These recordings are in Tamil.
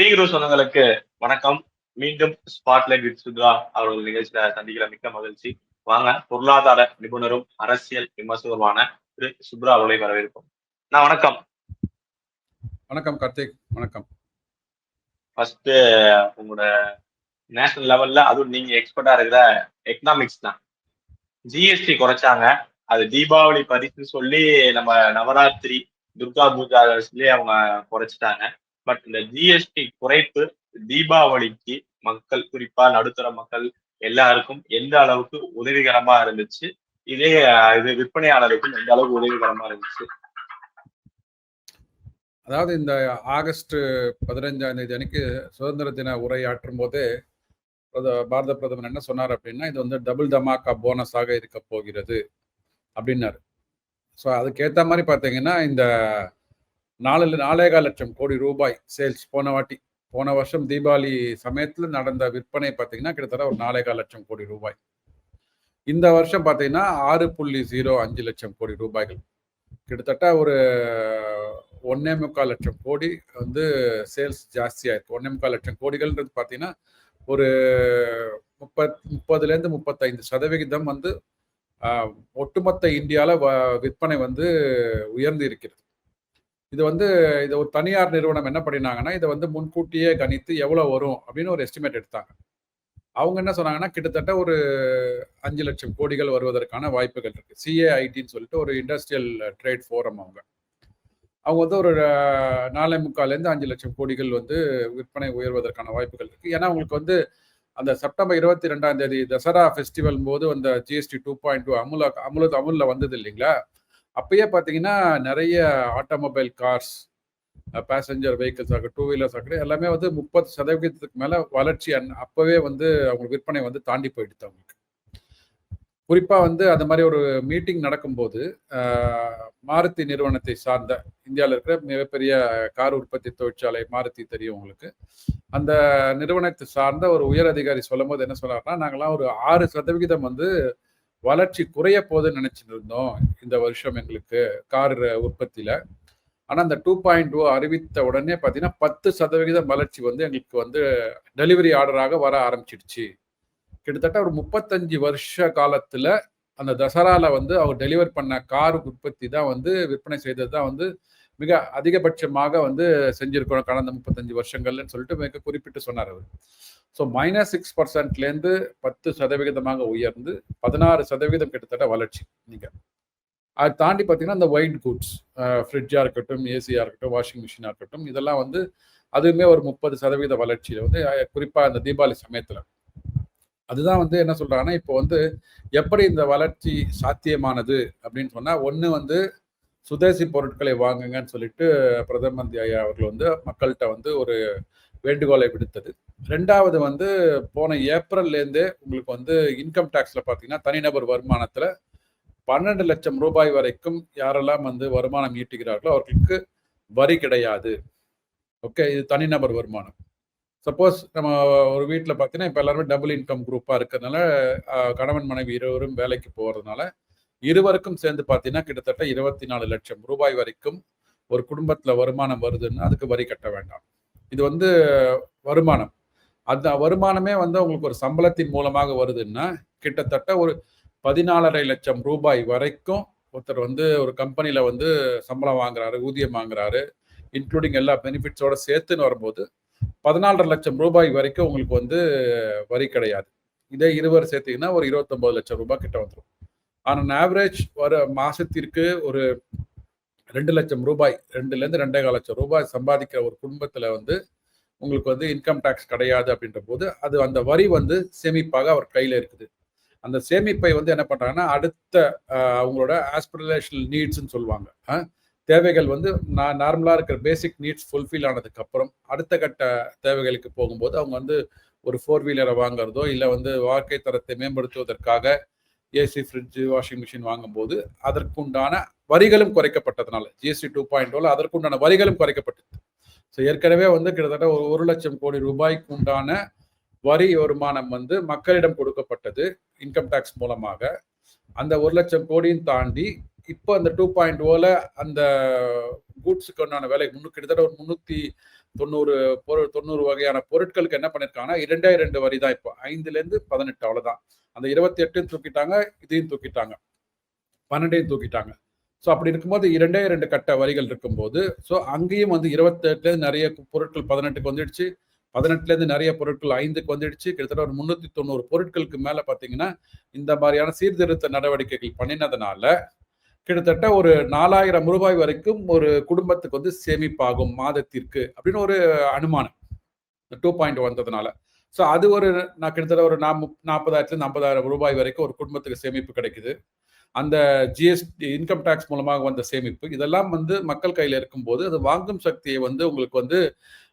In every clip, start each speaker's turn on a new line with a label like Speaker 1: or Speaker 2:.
Speaker 1: பீக்ரூ சொந்தங்களுக்கு வணக்கம். மீண்டும் ஸ்பாட்லைட் வித் சுத்ரா அவர்கள் நிகழ்ச்சியில சந்திக்கிற மிக்க மகிழ்ச்சி. வாங்க பொருளாதார நிபுணரும் அரசியல் விமர்சகருமான திரு. சுப்ரா அவர்களை வரவேற்போம். நான் வணக்கம்.
Speaker 2: வணக்கம் கார்த்திக். வணக்கம்.
Speaker 1: ஃபர்ஸ்ட் உங்களோட நேஷனல் லெவல்ல அதுவும் நீங்க எக்ஸ்பர்ட்டா இருக்கிற எக்கனாமிக்ஸ் தான். ஜிஎஸ்டி குறைச்சாங்க. அது தீபாவளி பரிசுன்னு சொல்லி நம்ம நவராத்திரி துர்கா பூஜாலே அவங்க குறைச்சிட்டாங்க. பட் இந்த ஜிஎஸ்டி குறைப்பு தீபாவளிக்கு மக்கள் குறிப்பா நடுத்தர மக்கள் எல்லாருக்கும் எந்த அளவுக்கு உதவிகரமா இருந்துச்சு? இதே இது விற்பனையாளருக்கும் எந்த அளவுக்கு உதவிகரமா இருந்துச்சு?
Speaker 2: அதாவது இந்த ஆகஸ்ட் பதினஞ்சாம் தேதி அன்னைக்கு சுதந்திர தின உரையாற்றும் போது பாரத பிரதமர் என்ன சொன்னார் அப்படின்னா இது வந்து டபுள் தமாக்கா போனஸாக இருக்க போகிறது அப்படின்னாரு. ஸோ அதுக்கேற்ற மாதிரி பார்த்தீங்கன்னா இந்த நாலு நாலேகால் லட்சம் கோடி ரூபாய் சேல்ஸ் போன வாட்டி போன வருஷம் தீபாவளி சமயத்தில் நடந்த விற்பனை பார்த்தீங்கன்னா கிட்டத்தட்ட ஒரு நாலேகால் லட்சம் கோடி ரூபாய். இந்த வருஷம் பார்த்தீங்கன்னா ஆறு புள்ளி ஜீரோ அஞ்சு லட்சம் கோடி ரூபாய்கள். கிட்டத்தட்ட ஒரு ஒன்னே முக்கால் லட்சம் கோடி வந்து சேல்ஸ் ஜாஸ்தியாயிருக்கு ஒன்னே முக்கால் லட்சம் கோடிகள்ன்றது பார்த்தீங்கன்னா ஒரு முப்பத் முப்பதுலேருந்து முப்பத்தைந்து சதவிகிதம் வந்து ஒட்டுமொத்த இந்தியாவில் விற்பனை வந்து உயர்ந்து இருக்கிறது இது வந்து இது ஒரு தனியார் நிறுவனம் என்ன பண்ணினாங்கன்னா இதை வந்து முன்கூட்டியே கணித்து எவ்வளோ வரும் அப்படின்னு ஒரு எஸ்டிமேட் எடுத்தாங்க. அவங்க என்ன சொன்னாங்கன்னா கிட்டத்தட்ட ஒரு அஞ்சு லட்சம் கோடிகள் வருவதற்கான வாய்ப்புகள் இருக்கு. சிஏஐடின்னு சொல்லிட்டு ஒரு இண்டஸ்ட்ரியல் ட்ரேட் ஃபோரம் அவங்க. அவங்க வந்து ஒரு நாலே முக்கால்லேருந்து அஞ்சு லட்சம் கோடிகள் வந்து விற்பனை உயர்வதற்கான வாய்ப்புகள் இருக்கு. ஏன்னா அவங்களுக்கு வந்து அந்த செப்டம்பர் இருபத்தி ரெண்டாம் தேதி தசரா ஃபெஸ்டிவல் போது அந்த ஜிஎஸ்டி டூ பாயிண்ட் டூ அமுல அமுல அமுலில் வந்தது இல்லைங்களா? அப்பயே பார்த்தீங்கன்னா நிறைய ஆட்டோமொபைல் கார்ஸ் பேசஞ்சர் வெஹிக்கிள்ஸ் ஆகட்டும் டூ வீலர்ஸ் ஆகட்டும் எல்லாமே வந்து முப்பது சதவீதத்துக்கு மேலே வளர்ச்சி அந் அப்போவே வந்து அவங்களுக்கு விற்பனை வந்து தாண்டி போயிடுது அவங்களுக்கு. குறிப்பாக வந்து அந்த மாதிரி ஒரு மீட்டிங் நடக்கும்போது மாருதி நிறுவனத்தை சார்ந்த இந்தியாவில் இருக்கிற மிகப்பெரிய கார் உற்பத்தி தொழிற்சாலை மாருதி தெரியும் உங்களுக்கு. அந்த நிறுவனத்தை சார்ந்த ஒரு உயர் அதிகாரி சொல்லும் போது என்ன சொன்னார்னா நாங்களாம் ஒரு ஆறு சதவிகிதம் வந்து வளர்ச்சி குறைய போகுதுன்னு நினைச்சிட்டு இருந்தோம் இந்த வருஷம் எங்களுக்கு கார் உற்பத்தியில. ஆனா அந்த டூ பாயிண்ட் டூ அறிவித்த உடனே பார்த்தீங்கன்னா பத்து சதவிகிதம் வளர்ச்சி வந்து எங்களுக்கு வந்து டெலிவரி ஆர்டராக வர ஆரம்பிச்சிடுச்சு. கிட்டத்தட்ட ஒரு முப்பத்தஞ்சு வருஷ காலத்துல அந்த தசராவில் வந்து அவர் டெலிவர் பண்ண கார் உற்பத்தி தான் வந்து விற்பனை செய்தது தான் வந்து மிக அதிகபட்சமாக வந்து செஞ்சுருக்கோம் கடந்த முப்பத்தஞ்சு வருஷங்கள்னு சொல்லிட்டு மிக குறிப்பிட்டு சொன்னார் அவர். ஸோ மைனஸ் சிக்ஸ் பர்சன்ட்லேருந்து பத்து சதவிகிதமாக உயர்ந்து பதினாறு சதவீதம் கிட்டத்தட்ட வளர்ச்சி நீங்கள் அதை தாண்டி பார்த்தீங்கன்னா இந்த ஒயிட் கூட்ஸ் ஃப்ரிட்ஜாக இருக்கட்டும் ஏசியாக இருக்கட்டும் வாஷிங் மிஷினாக இருக்கட்டும் இதெல்லாம் வந்து அதுவுமே ஒரு முப்பது சதவீத வளர்ச்சியில் வந்து குறிப்பாக இந்த தீபாவளி சமயத்தில். அதுதான் வந்து என்ன சொல்கிறாங்கன்னா இப்போ வந்து எப்படி இந்த வளர்ச்சி சாத்தியமானது அப்படின்னு சொன்னால் ஒன்று வந்து சுதேசி பொருட்களை வாங்குங்கன்னு சொல்லிட்டு பிரதம ஐயா அவர்கள் வந்து மக்கள்கிட்ட வந்து ஒரு வேண்டுகோளை விடுத்தது. ரெண்டாவது வந்து போன ஏப்ரல்லேருந்தே உங்களுக்கு வந்து இன்கம் டேக்ஸில் பார்த்தீங்கன்னா தனிநபர் வருமானத்தில் பன்னெண்டு லட்சம் ரூபாய் வரைக்கும் யாரெல்லாம் வந்து வருமானம் ஈட்டுகிறார்களோ அவர்களுக்கு வரி கிடையாது. ஓகே இது தனிநபர் வருமானம். சப்போஸ் நம்ம ஒரு வீட்டில் பார்த்தீங்கன்னா இப்போ எல்லாருமே டபுள் இன்கம் குரூப்பாக இருக்கிறதுனால கணவன் மனைவி இருவரும் வேலைக்கு போகிறதுனால இருவருக்கும் சேர்ந்து பார்த்தீங்கன்னா கிட்டத்தட்ட இருபத்தி நாலு லட்சம் ரூபாய் வரைக்கும் ஒரு குடும்பத்தில் வருமானம் வருதுன்னு அதுக்கு வரி கட்ட வேண்டாம். இது வந்து வருமானம். அந்த வருமானமே வந்து உங்களுக்கு ஒரு சம்பளத்தின் மூலமாக வருதுன்னா கிட்டத்தட்ட ஒரு பதினாலரை லட்சம் ரூபாய் வரைக்கும் ஒருத்தர் வந்து ஒரு கம்பெனியில் வந்து சம்பளம் வாங்குறாரு ஊதியம் வாங்குறாரு இன்க்ளூடிங் எல்லா பெனிஃபிட்ஸோட சேர்த்துன்னு வரும்போது பதினாலரை லட்சம் ரூபாய் வரைக்கும் உங்களுக்கு வந்து வரி கிடையாது. இதே இருவர் சேர்த்தீங்கன்னா ஒரு இருபத்தொம்பது லட்சம் ரூபாய் கிட்ட வந்துடும் ஆனால் ஆவரேஜ் வர மாதத்திற்கு ஒரு ரெண்டு லட்சம் ரூபாய் ரெண்டுலேருந்து ரெண்டே கால் லட்சம் ரூபாய் சம்பாதிக்கிற ஒரு குடும்பத்தில் வந்து உங்களுக்கு வந்து இன்கம் டேக்ஸ் கிடையாது அப்படின்ற போது அது அந்த வரி வந்து சேமிப்பாக அவர் கையில் இருக்குது. அந்த சேமிப்பை வந்து என்ன பண்ணுறாங்கன்னா அடுத்த அவங்களோட ஆஸ்பிரலேஷனல் நீட்ஸ்ன்னு சொல்லுவாங்க. தேவைகள் வந்து நான் நார்மலாக இருக்கிற பேசிக் நீட்ஸ் ஃபுல்ஃபில் ஆனதுக்கு அப்புறம் அடுத்த கட்ட தேவைகளுக்கு போகும்போது அவங்க வந்து ஒரு ஃபோர் வீலரை வாங்குறதோ இல்லை வந்து வாழ்க்கை தரத்தை மேம்படுத்துவதற்காக ஏசி ஃப்ரிட்ஜு வாஷிங் மிஷின் வாங்கும்போது அதற்குண்டான வரிகளும் குறைக்கப்பட்டதுனால ஜிஎஸ்டி டூ பாயிண்ட் ஓல அதற்குண்டான வரிகளும் குறைக்கப்பட்டது ஸோ ஏற்கனவே வந்து கிட்டத்தட்ட ஒரு ஒரு லட்சம் கோடி ரூபாய்க்கு உண்டான வரி வருமானம் வந்து மக்களிடம் கொடுக்கப்பட்டது இன்கம் டேக்ஸ் மூலமாக. அந்த ஒரு லட்சம் கோடியும் தாண்டி இப்போ அந்த டூ பாயிண்ட் ஓல அந்த கூட்ஸுக்கு உண்டான விலை முன்னு கிட்டத்தட்ட ஒரு முந்நூற்றி தொண்ணூறு பொருள் தொண்ணூறு வகையான பொருட்களுக்கு என்ன பண்ணிருக்காங்கன்னா இரண்டே இரண்டு வரி தான் இப்போ. ஐந்துலேருந்து பதினெட்டு அவ்வளோதான் அந்த இருபத்தி எட்டையும் தூக்கிட்டாங்க இதையும் தூக்கிட்டாங்க. பன்னெண்டையும் தூக்கிட்டாங்க. ஸோ அப்படி இருக்கும்போது இரண்டே இரண்டு கட்ட வரிகள் இருக்கும்போது ஸோ அங்கேயும் வந்து இருபத்தெட்டுலேருந்து நிறைய பொருட்கள் பதினெட்டுக்கு வந்துடுச்சு. பதினெட்டுலேருந்து நிறைய பொருட்கள் ஐந்துக்கு வந்துடுச்சு. கிட்டத்தட்ட ஒரு முந்நூற்றி தொண்ணூறு பொருட்களுக்கு மேலே பார்த்தீங்கன்னா இந்த மாதிரியான சீர்திருத்த நடவடிக்கைகள் பண்ணினதுனால கிட்டத்தட்ட ஒரு நாலாயிரம் ரூபாய் வரைக்கும் ஒரு குடும்பத்துக்கு வந்து சேமிப்பாகும் மாதத்திற்கு அப்படின்னு ஒரு அனுமானம். டூ பாயிண்ட் வந்ததுனால. ஸோ அது ஒரு நான் கிட்டத்தட்ட ஒரு நாற்பதாயிரத்துலேருந்து ஐம்பதாயிரம் ரூபாய் வரைக்கும் ஒரு குடும்பத்துக்கு சேமிப்பு கிடைக்குது. அந்த ஜிஎஸ்டி இன்கம் டேக்ஸ் மூலமாக வந்த சேமிப்பு இதெல்லாம் வந்து மக்கள் கையில் இருக்கும்போது அது வாங்கும் சக்தியை வந்து உங்களுக்கு வந்து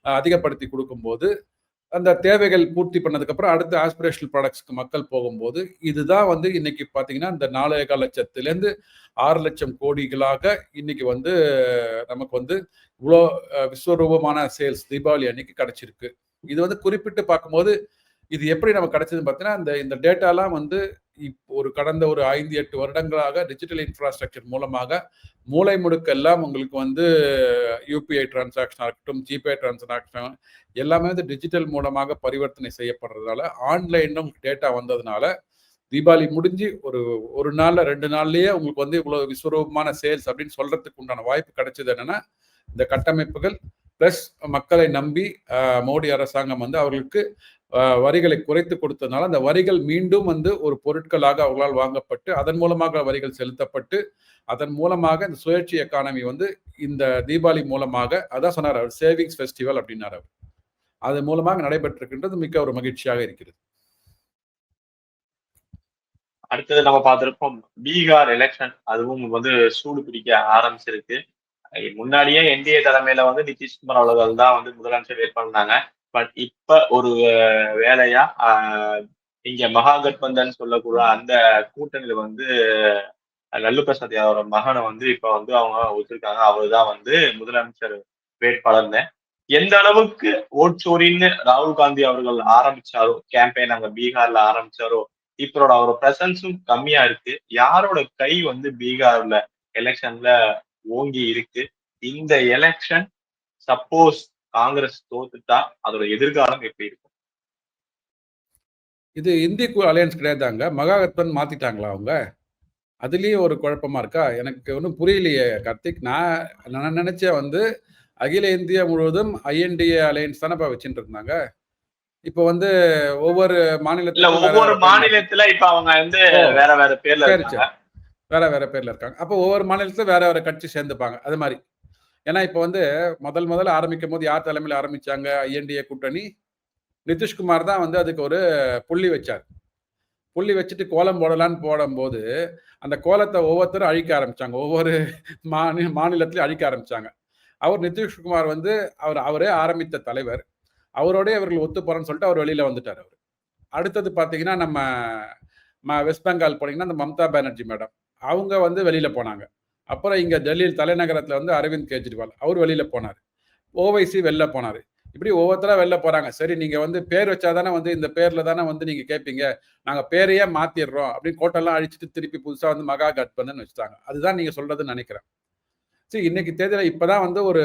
Speaker 2: அதிகப்படுத்தி கொடுக்கும்போது அந்த தேவைகள் பூர்த்தி பண்ணதுக்கப்புறம் அடுத்த ஆஸ்பிரேஷனல் ப்ராடக்ட்ஸ்க்கு மக்கள் போகும்போது இதுதான் வந்து இன்னைக்கு பார்த்தீங்கன்னா இந்த நாலேகால் லட்சத்துலேருந்து ஆறு லட்சம் கோடிகளாக இன்னைக்கு வந்து நமக்கு வந்து இவ்வளோ விஸ்வரூபமான சேல்ஸ் தீபாவளி அன்னைக்கு கிடச்சிருக்கு. இது வந்து குறிப்பிட்டு பார்க்கும்போது இது எப்படி நமக்கு கிடைச்சதுன்னு பார்த்தீங்கன்னா இந்த இந்த டேட்டாலாம் வந்து இப்போ ஒரு கடந்த ஒரு ஐந்து எட்டு வருடங்களாக டிஜிட்டல் இன்ஃப்ராஸ்ட்ரக்சர் மூலமாக மூளை முடுக்கெல்லாம் உங்களுக்கு வந்து யூபிஐ டிரான்சாக்ஷனாக இருக்கட்டும் ஜிபே டிரான்சாக்ஷன் எல்லாமே வந்து டிஜிட்டல் மூலமாக பரிவர்த்தனை செய்யப்படுறதுனால ஆன்லைனும் டேட்டா வந்ததுனால தீபாவளி முடிஞ்சு ஒரு ஒரு நாளில் ரெண்டு நாள்லேயே உங்களுக்கு வந்து இவ்வளோ விஸ்வரூபமான சேல்ஸ் அப்படின்னு சொல்றதுக்கு உண்டான வாய்ப்பு கிடைச்சது என்னன்னா இந்த கட்டமைப்புகள் பிளஸ் மக்களை நம்பி மோடி அரசாங்கம் வந்து அவர்களுக்கு வரிகளை குறைத்து கொடுத்ததுனால அந்த வரிகள் மீண்டும் வந்து ஒரு பொருட்களாக அவர்களால் வாங்கப்பட்டு அதன் மூலமாக வரிகள் செலுத்தப்பட்டு அதன் மூலமாக இந்த சுழற்சி எக்கானமி வந்து இந்த தீபாவளி மூலமாக அதான் சொன்னார் அவர் சேவிங்ஸ் ஃபெஸ்டிவல் அப்படின்னார் அவர். அது மூலமாக நடைபெற்றிருக்கின்றது மிக்க ஒரு மகிழ்ச்சியாக இருக்கிறது.
Speaker 1: அடுத்தது நம்ம பார்த்திருப்போம் பீகார் எலெக்ஷன் அதுவும் வந்து சூடு பிடிக்க ஆரம்பிச்சிருக்கு. முன்னாடியே என்டிஏ தலைமையில வந்து நிதிஷ்குமார் அவர்கள் தான் வந்து முதலமைச்சர் வேட்பாளர்னாங்க பட் இப்ப ஒரு வேலையா இங்க மகாகட்பந்தன் சொல்லக்கூட அந்த கூட்டணியில வந்து லல்லு பிரசாத் யாதவோட மகனை வந்து இப்ப வந்து அவங்க ஒத்துருக்காங்க அவரு தான் வந்து முதலமைச்சர் வேட்பாளர்னு. எந்த அளவுக்கு ஓட்சோரின்னு ராகுல் காந்தி அவர்கள் ஆரம்பிச்சாரோ கேம்பெயின் அங்க பீகார்ல ஆரம்பிச்சாரோ இப்போட அவரோட பிரசன்ஸும் கம்மியா இருக்கு. யாரோட கை வந்து பீகார்ல எலெக்ஷன்ல ஓங்கி இருக்கு. இந்த எலெக்ஷன் சப்போஸ் காங்கிரஸ் தோத்துட்டா அதோட எதிர்காலம் எப்படி இருக்கும்?
Speaker 2: இது இந்திய அலையன்ஸ் கிடையாதாங்க? மகாகத்பன் மாத்திட்டாங்களா அவங்க? அதுலயும் ஒரு குழப்பமா இருக்கா? எனக்கு ஒன்றும் புரியலையே கார்த்திக். நான் நான் நினைச்சேன் வந்து அகில இந்தியா முழுவதும் ஐஎன்டிஏ அலையன்ஸ் தானே வச்சுட்டு இருந்தாங்க? இப்ப வந்து ஒவ்வொரு மாநிலத்துல
Speaker 1: ஒவ்வொரு மாநிலத்துல இப்ப அவங்க வந்து வேற வேற பேர்ல
Speaker 2: வேற வேற பேர்ல இருக்காங்க. அப்போ ஒவ்வொரு மாநிலத்துல வேற வேற கட்சி சேர்ந்துப்பாங்க. அது மாதிரி. ஏன்னா இப்போ வந்து முதல் முதல்ல ஆரம்பிக்கும் போது யார் தலைமையில் ஆரம்பிச்சாங்க? ஐஎன்டிஏ கூட்டணி. நிதிஷ்குமார் தான் வந்து அதுக்கு ஒரு புள்ளி வச்சார். புள்ளி வச்சுட்டு கோலம் போடலான்னு போடும்போது அந்த கோலத்தை ஒவ்வொருத்தரும் அழிக்க ஆரம்பிச்சாங்க. ஒவ்வொரு மாநில மாநிலத்திலையும் அழிக்க ஆரம்பிச்சாங்க. அவர் நிதிஷ்குமார் வந்து அவர் அவரே ஆரம்பித்த தலைவர். அவரோடய அவர்கள் ஒத்து போறேன்னு சொல்லிட்டு அவர் வெளியில வந்துட்டார் அவர். அடுத்தது பார்த்தீங்கன்னா நம்ம வெஸ்ட் பெங்கால் போனீங்கன்னா அந்த மம்தா பானர்ஜி மேடம். அவங்க வந்து வெளியில் போனாங்க. அப்புறம் இங்கே டெல்லியில் தலைநகரத்தில் வந்து அரவிந்த் கெஜ்ரிவால் அவர் வெளியில் போனார். ஓவைசி வெளில போனார். இப்படி ஒவ்வொருத்தராக வெளில போகிறாங்க சரி நீங்கள் வந்து பேர் வச்சா தானே வந்து இந்த பேரில் தானே வந்து நீங்கள் கேட்பீங்க நாங்கள் பேரையே மாற்றிடுறோம் அப்படின்னு கோட்டெல்லாம் அழிச்சிட்டு திருப்பி புதுசாக வந்து மகா கட்பந்தன் வச்சுட்டாங்க. அதுதான் நீங்கள் சொல்கிறதுன்னு நினைக்கிறேன். சரி இன்னைக்கு இப்போ தான் வந்து ஒரு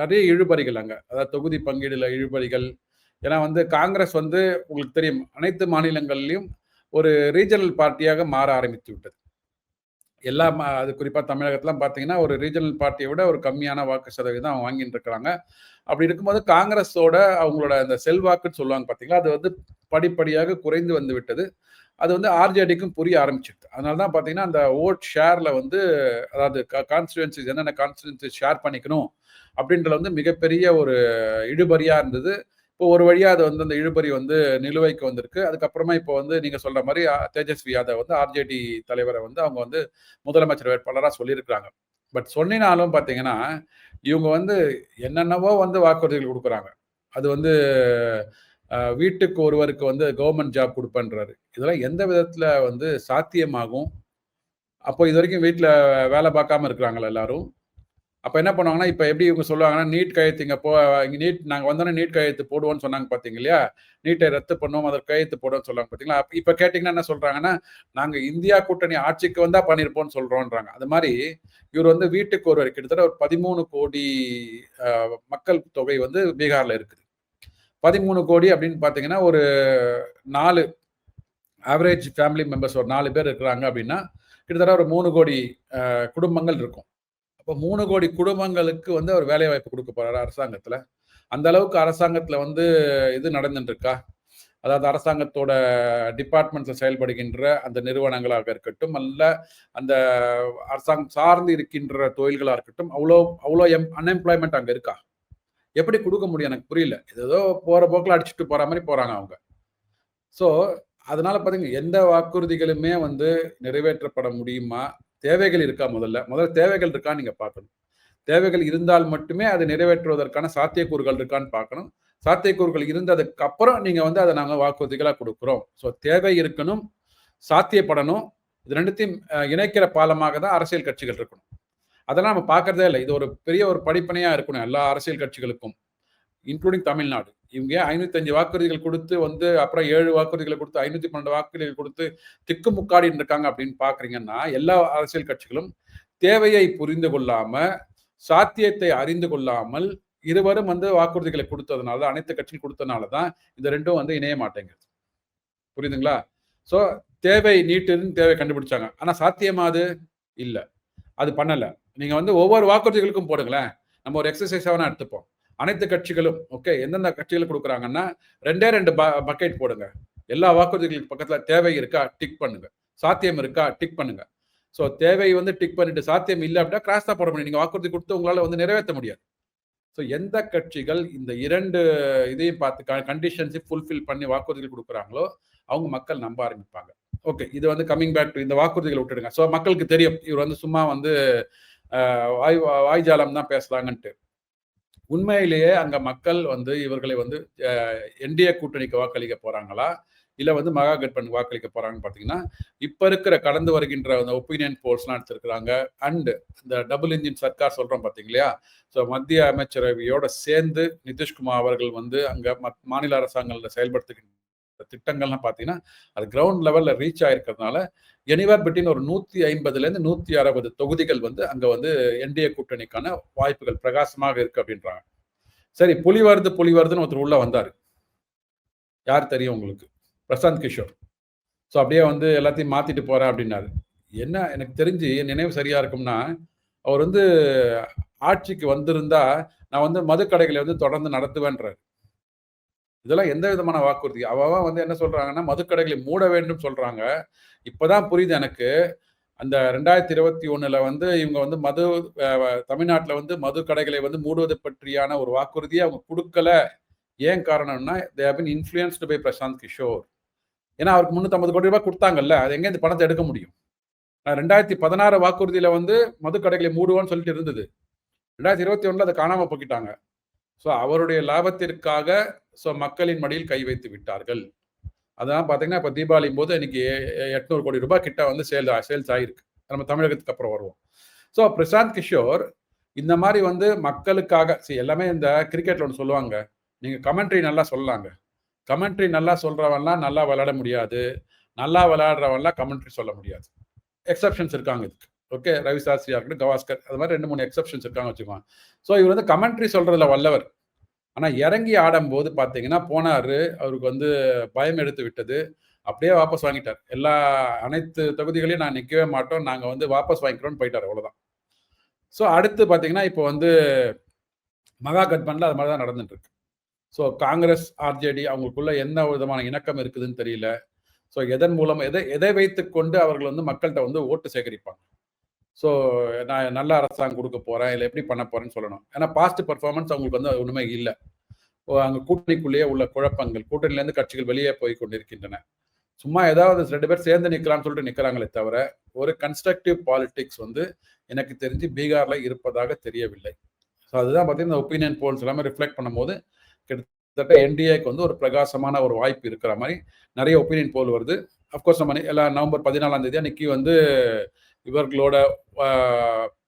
Speaker 2: நிறைய இழுபறிகள் அங்கே. அதாவது தொகுதி பங்கீடுல இழுபறிகள். ஏன்னா வந்து காங்கிரஸ் வந்து உங்களுக்கு தெரியும் அனைத்து மாநிலங்கள்லையும் ஒரு ரீஜனல் பார்ட்டியாக மாற ஆரம்பித்து விட்டது. எல்லா அது குறிப்பாக தமிழகத்திலாம் பார்த்தீங்கன்னா ஒரு ரீஜனல் பார்ட்டியை விட ஒரு கம்மியான வாக்கு சதவீதம் அவங்க வாங்கிட்டு இருக்கிறாங்க. அப்படி இருக்கும்போது காங்கிரஸோட அவங்களோட அந்த செல்வாக்குன்னு சொல்லுவாங்க பார்த்தீங்களா அது வந்து படிப்படியாக குறைந்து வந்து விட்டது. அது வந்து ஆர்ஜேடிக்கும் புரிய ஆரம்பிச்சிருக்கு அதனால தான் பார்த்தீங்கன்னா அந்த ஓட் ஷேரில் வந்து அதாவது கான்ஸ்டுவன்சிஸ் என்னென்ன கான்ஸ்டுவன்சிஸ் ஷேர் பண்ணிக்கணும் அப்படின்றது வந்து மிகப்பெரிய ஒரு இழுபறியாக இருந்தது. இப்போ ஒரு வழியாக அது வந்து அந்த இழுபறி வந்து நிலுவைக்கு வந்திருக்கு. அதுக்கப்புறமா இப்போ வந்து நீங்கள் சொல்கிற மாதிரி தேஜஸ்வி யாதவ் வந்து ஆர்ஜேடி தலைவரை வந்து அவங்க வந்து முதலமைச்சர் வேட்பாளராக சொல்லியிருக்கிறாங்க. பட் சொன்னினாலும் பார்த்தீங்கன்னா இவங்க வந்து என்னென்னவோ வந்து வாக்குறுதிகள் கொடுக்குறாங்க. அது வந்து வீட்டுக்கு ஒருவருக்கு வந்து கவர்மெண்ட் ஜாப் கொடுப்பேன்றாரு. இதெல்லாம் எந்த விதத்தில் வந்து சாத்தியமாகும்? அப்போ இது வரைக்கும் வீட்டில் வேலை பார்க்காம இருக்கிறாங்களா எல்லாரும்? அப்ப என்ன பண்ணுவாங்கன்னா, இப்ப எப்படி இவங்க சொல்லுவாங்கன்னா, நீட் கையெழுத்து இங்க போ இங்க நீட் நாங்க வந்தோன்னே நீட் கையெழுத்து போடுவோம்னு சொன்னாங்க பார்த்தீங்க இல்லையா? நீட்டை ரத்து பண்ணுவோம். அதற்கு கையெழுத்து போடுவோம்னு சொல்லுவாங்க பார்த்தீங்களா? அப்ப இப்ப கேட்டீங்கன்னா என்ன சொல்றாங்கன்னா, நாங்க இந்தியா கூட்டணி ஆட்சிக்கு வந்தா பண்ணியிருப்போம்னு சொல்றோம்ன்றாங்க. அது மாதிரி இவர் வந்து வீட்டுக்கு ஒருவர் கிட்டத்தட்ட ஒரு 13 கோடி மக்கள் தொகை வந்து பீகார்ல இருக்குது. 13 கோடி அப்படின்னு பார்த்தீங்கன்னா, ஒரு நாலு ஆவரேஜ் ஃபேமிலி மெம்பர்ஸ் ஒரு நாலு பேர் இருக்கிறாங்க அப்படின்னா, கிட்டத்தட்ட ஒரு மூணு கோடி குடும்பங்கள் இருக்கும். இப்போ மூணு கோடி குடும்பங்களுக்கு வந்து அவர் வேலைவாய்ப்பு கொடுக்க போறாரு அரசாங்கத்துல? அந்த அளவுக்கு அரசாங்கத்துல வந்து இது நடந்துட்டு இருக்கா? அதாவது அரசாங்கத்தோட டிபார்ட்மெண்ட்ஸ்ல செயல்படுகின்ற அந்த நிறுவனங்களாக இருக்கட்டும், அல்ல அந்த அரசாங்கம் சார்ந்து இருக்கின்ற தொழில்களாக இருக்கட்டும், அவ்வளோ அவ்வளோ எம் அன்எம்ப்ளாய்மெண்ட் அங்கே இருக்கா? எப்படி கொடுக்க முடியும் எனக்கு புரியல. ஏதேதோ போகிற போக்கில் அடிச்சுட்டு போகிற மாதிரி போகிறாங்க அவங்க. ஸோ, அதனால பார்த்தீங்கன்னா எந்த வாக்குறுதிகளுமே வந்து நிறைவேற்றப்பட முடியுமா? தேவைகள் இருக்கா முதல்ல? முதல்ல தேவைகள் இருக்கான்னு நீங்க பார்க்கணும். தேவைகள் இருந்தால் மட்டுமே அதை நிறைவேற்றுவதற்கான சாத்தியக்கூறுகள் இருக்கான்னு பார்க்கணும். சாத்தியக்கூறுகள் இருந்ததுக்கு அப்புறம் நீங்க வந்து அதை நாங்கள் வாக்குறுதிகளாக கொடுக்குறோம் ஸோ தேவை இருக்கணும், சாத்தியப்படணும். இது ரெண்டுத்தையும் இணைக்கிற பாலமாக தான் அரசியல் கட்சிகள் இருக்கணும். அதெல்லாம் நம்ம பார்க்கறதே இல்லை இது ஒரு பெரிய ஒரு படிப்பனையாக இருக்கணும் எல்லா அரசியல் கட்சிகளுக்கும். இன்க்ளூடிங் தமிழ்நாடு. இவங்க ஏன் 505 வாக்குறுதிகள் கொடுத்து வந்து அப்புறம் ஏழு வாக்குறுதிகளை கொடுத்து ஐநூத்தி பன்னெண்டு வாக்குறுதிகள் திக்கு திக்குமுக்காடின்னு இருக்காங்க அப்படின்னு பாக்குறீங்கன்னா எல்லா அரசியல் கட்சிகளும் தேவையை புரிந்து கொள்ளாம, சாத்தியத்தை அறிந்து கொள்ளாமல், இருவரும் வந்து வாக்குறுதிகளை கொடுத்ததுனால தான் அனைத்து கட்சியும் கொடுத்ததுனால தான் இந்த ரெண்டும் வந்து இணைய மாட்டேங்குது. புரியுதுங்களா? ஸோ தேவை நீட்டுன்னு தேவை கண்டுபிடிச்சாங்க. ஆனா சாத்தியமா அது? இல்லை அது பண்ணலை நீங்க வந்து ஒவ்வொரு வாக்குறுதிகளுக்கும் போடுங்களேன். நம்ம ஒரு எக்ஸசைஸாக வேணா எடுத்துப்போம். அனைத்து கட்சிகளும் ஓகே எந்தெந்த கட்சிகள் குடுக்குறாங்கன்னா, 2டே 2 ப பக்கெட் போடுங்க. எல்லா வாக்குறுதிகளுக்கு பக்கத்தில் தேவை இருக்கா? டிக் பண்ணுங்க. சாத்தியம் இருக்கா? டிக் பண்ணுங்க. ஸோ தேவை வந்து டிக் பண்ணிட்டு சாத்தியம் இல்லை அப்படின்னா கிராஸ் தான் போட முடியும். நீங்கள் வாக்குறுதி கொடுத்து உங்களால் வந்து நிறைவேற்ற முடியாது. ஸோ எந்த கட்சிகள் இந்த இரண்டு இதையும் பார்த்து க கண்டிஷன்ஸையும் ஃபுல்ஃபில் பண்ணி வாக்குறுதிகள் கொடுக்குறாங்களோ அவங்க மக்கள் நம்ப ஆரம்பிப்பாங்க. ஓகே. இது வந்து கம்மிங் பேக் டு இந்த வாக்குறுதிகளை விட்டுடுங்க. ஸோ மக்களுக்கு தெரியும். இவர் வந்து சும்மா வந்து வாய் வாய்ஜாலம் தான் பேசுகிறாங்கன்ட்டு உண்மையிலேயே அங்க மக்கள் வந்து இவர்களை வந்து என்டிஏ கூட்டணிக்கு வாக்களிக்க போறாங்களா? இல்லை வந்து மகா கட்பண்ட் வாக்களிக்க போறாங்கன்னு பார்த்தீங்கன்னா, இப்போ இருக்கிற கடந்து வருகின்ற அந்த ஒப்பீனியன் போல்ஸ்லாம் எடுத்திருக்கிறாங்க. அண்ட் இந்த டபுள் இன்ஜின் சர்க்கார் சொல்றோம் பார்த்தீங்களா ஸோ மத்திய அமைச்சரவையோட சேர்ந்து நிதிஷ்குமார் அவர்கள் வந்து அங்கே மத் மாநில அரசாங்கங்களில் செயல்படுத்துகின்ற திட்டங்கள்லாம் பார்த்தீங்கன்னா, அது கிரவுண்ட் லெவல்ல ரீச் ஆயிருக்கிறதுனால, எனிவர் பிட்வீன் ஒரு 150லேருந்து 160 தொகுதிகள் வந்து அங்க வந்து என்டிஏ கூட்டணிக்கான வாய்ப்புகள் பிரகாசமாக இருக்கு அப்படின்றாங்க. சரி புலி வருது, புலி வருதுன்னு ஒருத்தர் உள்ள வந்தாரு. யார் தெரியும் உங்களுக்கு? பிரசாந்த் கிஷோர். ஸோ அப்படியே வந்து எல்லாத்தையும் மாத்திட்டு போகிறேன் அப்படின்னாரு. என்ன எனக்கு தெரிஞ்சு என் நினைவு சரியா இருக்கும்னா, அவர் வந்து ஆட்சிக்கு வந்திருந்தா, நான் வந்து மதுக்கடைகளை வந்து தொடர்ந்து நடத்துவேன்றார் இதெல்லாம் எந்த விதமான வாக்குறுதி? அவன் வந்து என்ன சொல்றாங்கன்னா, மதுக்கடைகளை மூட வேண்டும் சொல்றாங்க. இப்பதான் புரியுது எனக்கு. அந்த 2021ல வந்து இவங்க வந்து மது தமிழ்நாட்டில் வந்து மது கடைகளை வந்து மூடுவது பற்றியான ஒரு வாக்குறுதியை அவங்க கொடுக்கல ஏன் காரணம்னா, they have been influenced by Prashant Kishor. ஏன்னா அவருக்கு முந்நூற்றம்பது கோடி ரூபாய் கொடுத்தாங்கல்ல அது எங்கேயிருந்து பணத்தை எடுக்க முடியும்? ரெண்டாயிரத்தி பதினாறு வாக்குறுதியில் வந்து மது கடைகளை மூடுவோன்னு சொல்லிட்டு இருந்தது. ரெண்டாயிரத்தி இருபத்தி ஒன்றில் அதை காணாமல் போக்கிட்டாங்க. ஸோ அவருடைய லாபத்திற்காக ஸோ மக்களின் மடியில் கை வைத்து விட்டார்கள். அதான் பார்த்தீங்கன்னா, இப்போ தீபாவளி போது இன்னைக்கு எ 800 கோடி ரூபாய் கிட்ட வந்து சேல் சேல்ஸ் ஆகிருக்கு நம்ம தமிழகத்துக்கு அப்புறம் வருவோம். ஸோ பிரசாந்த் கிஷோர் இந்த மாதிரி வந்து மக்களுக்காக சரி எல்லாமே இந்த கிரிக்கெட்ல ஒன்று சொல்லுவாங்க. நீங்கள் கமெண்ட்ரி நல்லா சொல்லலாங்க. கமெண்ட்ரி நல்லா சொல்கிறவன்லாம் நல்லா விளையாட முடியாது. நல்லா விளையாடுறவன்லாம் கமெண்ட்ரி சொல்ல முடியாது. எக்ஸப்ஷன்ஸ் இருக்காங்க இதுக்கு. ஓகே. ரவி சாஸ்திரியா இருக்கட்டும், கவாஸ்கர் அது மாதிரி ரெண்டு மூணு எக்ஸப்ஷன்ஸ் இருக்காங்க வச்சுக்கோங்க. ஸோ இவர் வந்து கமெண்ட்ரி சொல்றதுல வல்லவர். ஆனால் இறங்கி ஆடும்போது பார்த்தீங்கன்னா, போனாரு. அவருக்கு வந்து பயம் எடுத்து விட்டது. அப்படியே வாபஸ் வாங்கிட்டார். எல்லா அனைத்து தொகுதிகளையும் நான் நிற்கவே மாட்டோம். நாங்கள் வந்து வாபஸ் வாங்கிக்கிறோம்னு போயிட்டார் அவ்வளோதான். ஸோ அடுத்து பார்த்தீங்கன்னா, இப்போ வந்து மகா கட்பனில் அது மாதிரி தான் நடந்துட்டு இருக்கு. ஸோ காங்கிரஸ், ஆர்ஜேடி அவங்களுக்குள்ள என்ன விதமான இணக்கம் இருக்குதுன்னு தெரியல. ஸோ எதன் மூலம் எதை எதை வைத்துக்கொண்டு அவர்கள் வந்து மக்கள்கிட்ட வந்து ஓட்டு சேகரிப்பாங்க. ஸோ நான் நல்ல அரசாங்கம் கொடுக்க போகிறேன் இல்லை எப்படி பண்ண போகிறேன்னு சொல்லணும். ஏன்னா பாஸ்ட் பர்ஃபார்மன்ஸ் அவங்களுக்கு வந்து ஒன்றுமே இல்லை அங்கே கூட்டணிக்குள்ளேயே உள்ள குழப்பங்கள், கூட்டணியிலேருந்து கட்சிகள் வெளியே போய் கொண்டிருக்கின்றன. சும்மா ஏதாவது ரெண்டு பேர் சேர்ந்து நிற்கலாம்னு சொல்லிட்டு நிற்கிறாங்களே தவிர, ஒரு கன்ஸ்ட்ரக்டிவ் பாலிடிக்ஸ் வந்து எனக்கு தெரிஞ்சு பீகாரில் இருப்பதாக தெரியவில்லை. ஸோ அதுதான் பார்த்தீங்கன்னா, இந்த ஒப்பீனியன் போல்ஸ் எல்லாமே ரிஃப்ளெக்ட் பண்ணும்போது, கிட்டத்தட்ட என்டிஏக்கு வந்து ஒரு பிரகாசமான ஒரு வாய்ப்பு இருக்கிற மாதிரி நிறைய ஒப்பீனியன் போல் வருது. அஃப்கோர்ஸ் நம்ம எல்லா நவம்பர் 14ஆம் தேதி அன்னைக்கு வந்து இவர்களோட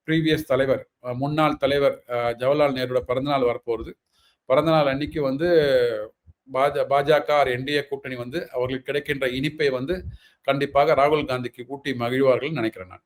Speaker 2: ப்ரீவியஸ் தலைவர் முன்னாள் தலைவர் ஜவஹர்லால் நேருட பிறந்தநாள் வரப்போகுது. பிறந்தநாள் அன்னைக்கு வந்து பாஜ பாஜக ஆர் என்டிஏ கூட்டணி வந்து அவர்களுக்கு கிடைக்கின்ற இனிப்பை வந்து கண்டிப்பாக ராகுல் காந்திக்கு கூட்டி மகிழ்வார்கள் நினைக்கிறேன் நான்.